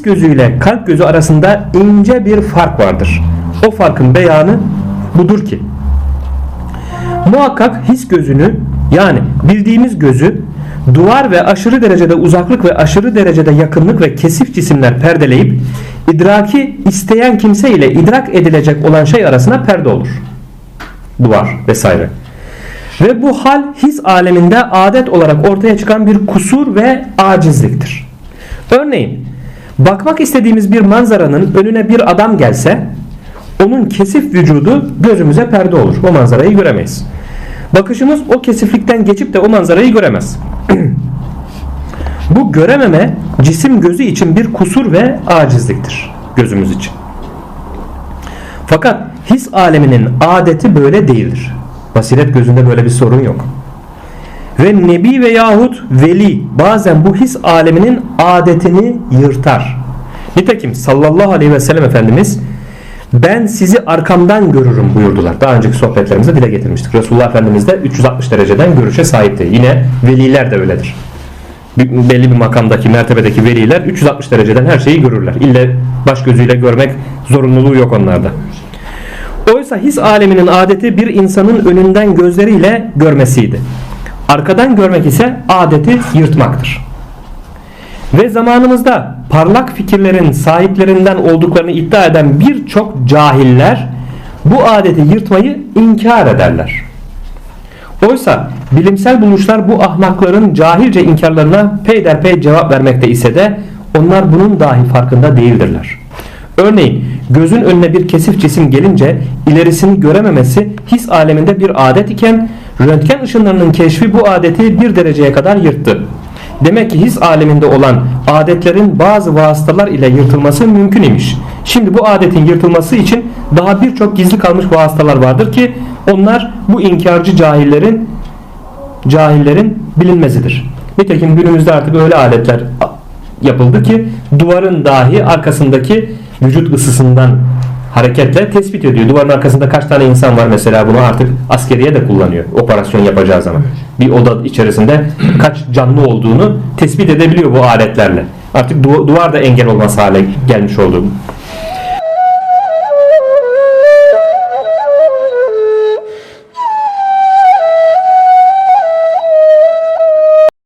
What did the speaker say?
his gözüyle kalp gözü arasında ince bir fark vardır. O farkın beyanı budur ki muhakkak his gözünü yani bildiğimiz gözü duvar ve aşırı derecede uzaklık ve aşırı derecede yakınlık ve kesif cisimler perdeleyip idraki isteyen kimse ile idrak edilecek olan şey arasına perde olur. Duvar vesaire. Ve bu hal his aleminde adet olarak ortaya çıkan bir kusur ve acizliktir. Örneğin bakmak istediğimiz bir manzaranın önüne bir adam gelse onun kesif vücudu gözümüze perde olur. O manzarayı göremeyiz. Bakışımız o kesiflikten geçip de o manzarayı göremez. Bu görememe cisim gözü için bir kusur ve acizliktir gözümüz için. Fakat his aleminin adeti böyle değildir. Basiret gözünde böyle bir sorun yok. Ve nebi ve yahut veli bazen bu his aleminin adetini yırtar. Nitekim sallallahu aleyhi ve sellem Efendimiz ben sizi arkamdan görürüm buyurdular. Daha önceki sohbetlerimizde dile getirmiştik. Resulullah Efendimiz de 360 dereceden görüşe sahipti. Yine veliler de öyledir. Belli bir makamdaki, mertebedeki veliler 360 dereceden her şeyi görürler. İlle baş gözüyle görmek zorunluluğu yok onlarda. Oysa his aleminin adeti bir insanın önünden gözleriyle görmesiydi. Arkadan görmek ise adeti yırtmaktır. Ve zamanımızda parlak fikirlerin sahiplerinden olduklarını iddia eden birçok cahiller bu adeti yırtmayı inkar ederler. Oysa bilimsel buluşlar bu ahmakların cahilce inkarlarına peyderpey cevap vermekte ise de onlar bunun dahi farkında değildirler. Örneğin gözün önüne bir kesif cisim gelince ilerisini görememesi his aleminde bir adet iken röntgen ışınlarının keşfi bu adeti bir dereceye kadar yırttı. Demek ki his aleminde olan adetlerin bazı vasıtalar ile yırtılması mümkün imiş. Şimdi bu adetin yırtılması için daha birçok gizli kalmış vasıtalar vardır ki onlar bu inkarcı cahillerin cahillerin bilinmezidir. Nitekim günümüzde artık öyle aletler yapıldı ki duvarın dahi arkasındaki vücut ısısından hareketle tespit ediyor. Duvarın arkasında kaç tane insan var mesela bunu artık askeriye de kullanıyor operasyon yapacağı zaman. Bir oda içerisinde kaç canlı olduğunu tespit edebiliyor bu aletlerle. Artık du- duvar da engel olmaz hale gelmiş oldu